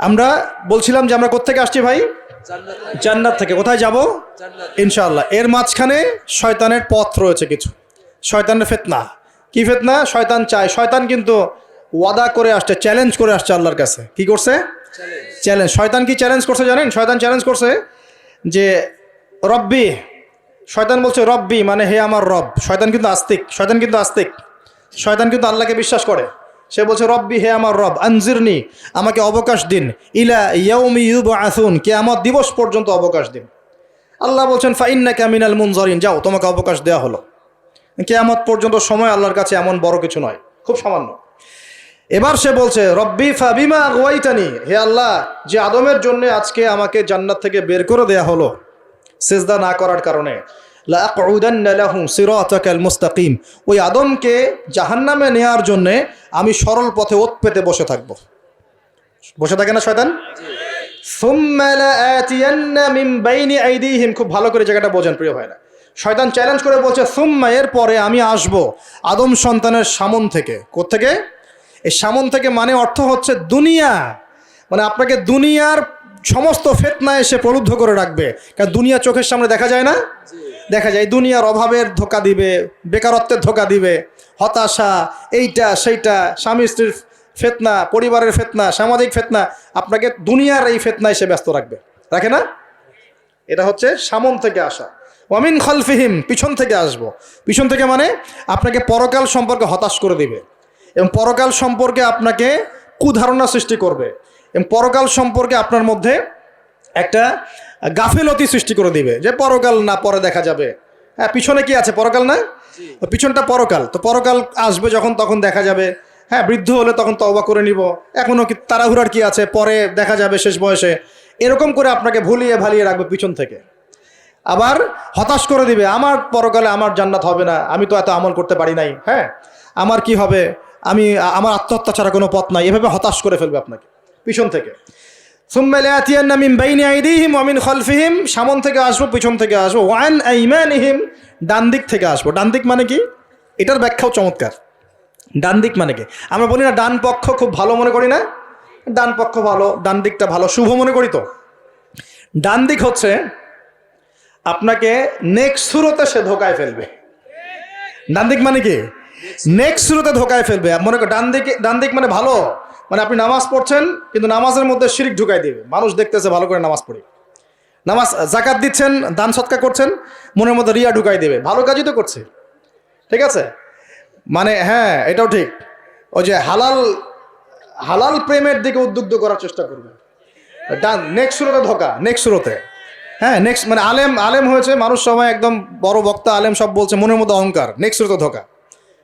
আমরা বলছিলাম যে আমরা কোত্থেকে আসছি ভাই? জান্নাত থেকে। কোথায় যাব? ইনশাআল্লাহ। এর মাঝখানে শয়তানের পথ রয়েছে কিছু। শয়তানের ফেতনা। কি ফেতনা? শয়তান চায়। শয়তান কিন্তু ওয়াদা করে আসছে চ্যালেঞ্জ করে আসছে আল্লাহর কাছে। কি করছে? চ্যালেঞ্জ শয়তান কি চ্যালেঞ্জ করছে জানেন? শয়তান চ্যালেঞ্জ করছে যে, রব্বি, শয়তান বলছে, রব্বি মানে হে আমার রব। শয়তান কিন্তু আস্তিক। শয়তান কিন্তু আস্তিক। শয়তান কিন্তু আল্লাহকে বিশ্বাস করে। সে বলছে, রব্বি, হে আমার রব, আনজিরনি, আমাকে অবকাশ দিন। ইলা ইয়ৌমি ইউব আসুন কে আমার দিবস পর্যন্ত অবকাশ দিন। আল্লাহ বলছেন ফাইন্না ক্যামিনাল মুনজরিন, যাও, তোমাকে অবকাশ দেওয়া হলো। কেয়ামত পর্যন্ত সময় আল্লাহর কাছে এমন বড় কিছু নয়, খুব সামান্য। এবার সে বলছে, রব্বি, ফাবিমা গোয়াইতানি হে আল্লাহ, যে আদমের জন্য আজকে আমাকে জান্নাত থেকে বের করে দেয়া হলো, সেজদা না করার কারণে। লাকুদান্না লাহু সিরাতাকাল মুস্তাকিম ওই আদমকে জাহান্নামে নেয়ার জন্য আমি সরল পথে ওত পেতে বসে থাকব। বসে থাকে না শয়তান? খুব ভালো করে জায়গাটা বোঝেন প্রিয় ভাইরা। শয়তান চ্যালেঞ্জ করে বলছে, সুম্মা এর পরে আমি আসব আদম সন্তানের সামন থেকে। কোত্থেকে? এই সামন থেকে মানে অর্থ হচ্ছে দুনিয়া। মানে আপনাকে দুনিয়ার সমস্ত ফেতনা এসে প্রলুব্ধ করে রাখবে। কারণ দুনিয়া চোখের সামনে দেখা যায় না? দেখা যায়, দুনিয়ার অভাবের ধোকা দিবে, বেকারত্বের ধোকা দিবে, হতাশা, এইটা, সেইটা, স্বামী স্ত্রীর ফেতনা, পরিবারের ফেতনা, সামাজিক ফেতনা, আপনাকে দুনিয়ার এই ফেতনা এসে ব্যস্ত রাখবে। রাখে না? এটা হচ্ছে সামন থেকে আসা। ওয়ামিন খলফিহিম, পিছন থেকে আসব। পিছন থেকে মানে আপনাকে পরকাল সম্পর্কে হতাশ করে দিবে। এবং পরকাল সম্পর্কে আপনাকে কুধারণা সৃষ্টি করবে। এবং পরকাল সম্পর্কে আপনার মধ্যে একটা গাফিলতি সৃষ্টি করে দিবে যে পরকাল না পরে দেখা যাবে। হ্যাঁ পিছনে কি আছে? পরকাল না? পিছনটা পরকাল। তো পরকাল আসবে যখন তখন দেখা যাবে। হ্যাঁ বৃদ্ধ হলে তখন তওবা করে নিব। এখনও কি তাড়াহুড়ার কি আছে? পরে দেখা যাবে শেষ বয়সে। এরকম করে আপনাকে ভুলিয়ে ভালিয়ে রাখবে পিছন থেকে। আবার হতাশ করে দিবে আমার পরকালে আমার জান্নাত হবে না আমি তো এত আমল করতে পারি নাই। হ্যাঁ আমার কি হবে? আমি আমার আত্মহত্যা ছাড়া কোনো পথ নাই। এভাবে হতাশ করে ফেলবে আপনাকে পিছন থেকে। সুম্মালিয়াতিয়ান্না মিন বাইনি আইদিহিম ওয়া মিন খলফিহিম সামন থেকে আসব, পিছন থেকে আসব। ওয়ান আইমানিহিম ডান দিক থেকে আসব। ডান দিক মানে কি? এটার ব্যাখ্যাও চমৎকার। ডান দিক মানে কি? আমরা বলি না, ডান পক্ষ খুব ভালো মনে করি না? ডান পক্ষ ভালো, ডান দিকটা ভালো, শুভ মনে করি তো? ডান দিক হচ্ছে, আপনাকে নেক্সট সুরতে সে ধোকায় ফেলবে। ডান দিক মানে কি? নেক্সট সুরতে ধোকায় ফেলবে। মনে কর, ডান দিকে ডান দিক মানে ভালো? মানে আপনি নামাজ পড়ছেন, কিন্তু নামাজের মধ্যে শিরিক ঢুকাই দিবে। মানুষ দেখতেছে ভালো করে নামাজ পড়ি। নামাজ জাকাত দিচ্ছেন, দান সৎকা করছেন, মনের মধ্যে রিয়া ঢুকাই দেবে। ভালো কাজই তো করছে। ঠিক আছে? মানে হ্যাঁ এটাও ঠিক। ওই যে হালাল হালাল প্রেমের দিকে উদ্বুদ্ধ করার চেষ্টা করবে। ডান নেক্সট সুরতে ধোকা নেক্সট সুরতে। হ্যাঁ নেক্সট মানে আলেম আলেম হয়েছে, মানুষ সবাই একদম বড় বক্তা, আলেম সব বলছে, মনের মধ্যে অহংকার নেক্সট সুরতে ধোকা।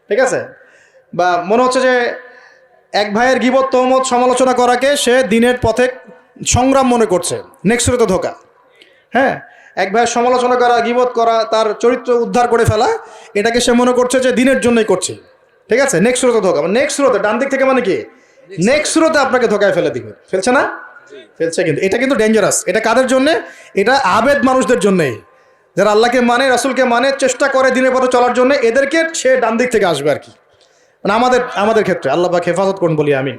ঠিক আছে? বা মনে হচ্ছে যে এক ভাইয়ের গিবত তহমত সমালোচনা করাকে সে দিনের পথে সংগ্রাম মনে করছে। নেক্সট সুরতে ধোকা। হ্যাঁ এক ভাইয়ের সমালোচনা করা, গিবত করা, তার চরিত্র উদ্ধার করে ফেলা, এটাকে সে মনে করছে যে দিনের জন্যই করছে। ঠিক আছে? নেক্সট স্রোতে ধোকা। নেক্সট স্রোতে ডান দিক থেকে মানে কি? নেক্সট স্রোতে আপনাকে ধোকায় ফেলে দিবে। ফেলছে না? ফেলছে কিন্তু। এটা কিন্তু ডেঞ্জারাস এটা কাদের জন্যে? এটা আবেদ মানুষদের জন্যেই। যারা আল্লাহকে মানে রাসুলকে মানে চেষ্টা করে দিনের পথে চলার জন্য, এদেরকে সে ডান দিক থেকে আসবে আর কি। মানে আমাদের আমাদের ক্ষেত্রে। আল্লাহ পাক হেফাজত করুন বলি আমি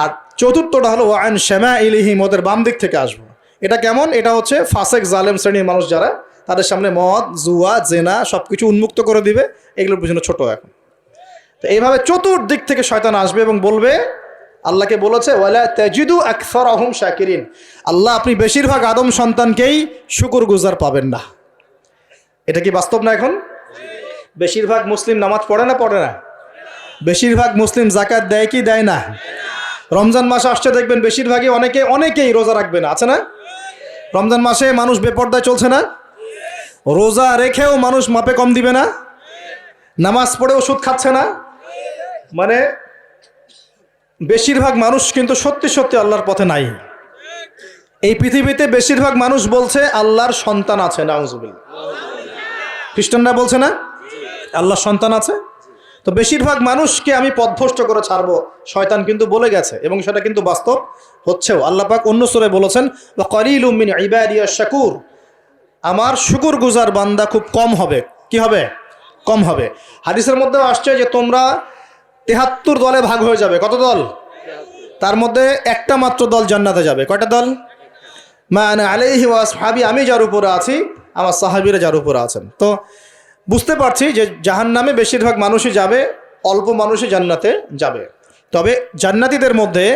আর চতুর্থটা হলো ওয়ান শ্যামা ইলিহিম ওদের বাম দিক থেকে আসব। এটা কেমন? এটা হচ্ছে ফাসেক জালেম শ্রেণির মানুষ যারা, তাদের সামনে মদ, জুয়া, জেনা সব কিছু উন্মুক্ত করে দিবে। এগুলোর পিছনে ছোট এখন। তো এইভাবে চতুর্দিক থেকে শয়তান আসবে এবং বলবে, আল্লাহকে বলেছে, ওয়ালা তেজিদু আকসর আহম শাকিরিন। আল্লাহ আপনি বেশিরভাগ আদম সন্তানকেই শুকুর গুজার পাবেন না। এটা কি বাস্তব না এখন? বেশিরভাগ মুসলিম নামাজ পড়ে না পড়ে না? বেশিরভাগ মুসলিম জাকাত দেয় কি? দেয় না। রমজান মাসে আসছে, দেখবেন বেশিরভাগই অনেকে, অনেকেই রোজা রাখবে না। আছে না? রমজান মাসে মানুষ বেপর্দায় চলছে না? রোজা রেখেও মানুষ মাপে কম দিবে না? নামাজ পড়ে ওষুধ খাচ্ছে না? মানে বেশিরভাগ মানুষ কিন্তু সত্যি সত্যি আল্লাহর পথে নাই। এই পৃথিবীতে বেশিরভাগ মানুষ বলছে, আল্লাহর সন্তান আছে নাউজুবিল খ্রিস্টানরা বলছে না? আল্লাহর সন্তান আছে? তো বেশিরভাগ মানুষকে আমি পথভ্রষ্ট করে ছাড়বো। শয়তান কিন্তু বলে গেছে এবং সেটা কিন্তু বাস্তব হচ্ছেও। আল্লাহ পাক অন্য সুরে বলেছেন বা করিল উম্মিন ইবাদিয়া শাকুর। আমার শুকুর গুজার বান্দা খুব কম হবে। কি হবে? কম হবে। হাদিসের মধ্যেও আসছে যে তোমরা তেহাত্তর দলে ভাগ হয়ে যাবে। কত দল? তার মধ্যে একটা মাত্র দল জান্নাতে যাবে। কয়টা দল? মা আনা আলাইহি ওয়াসহাবি আমি যার উপরে আছি, আমার সাহাবিরা যার উপরে আছেন। তো বুঝতে পারছি যে জাহান নামে বেশিরভাগ মানুষই যাবে, অল্প মানুষই জান্নাতে যাবে। তবে জান্নাতিদের মধ্যে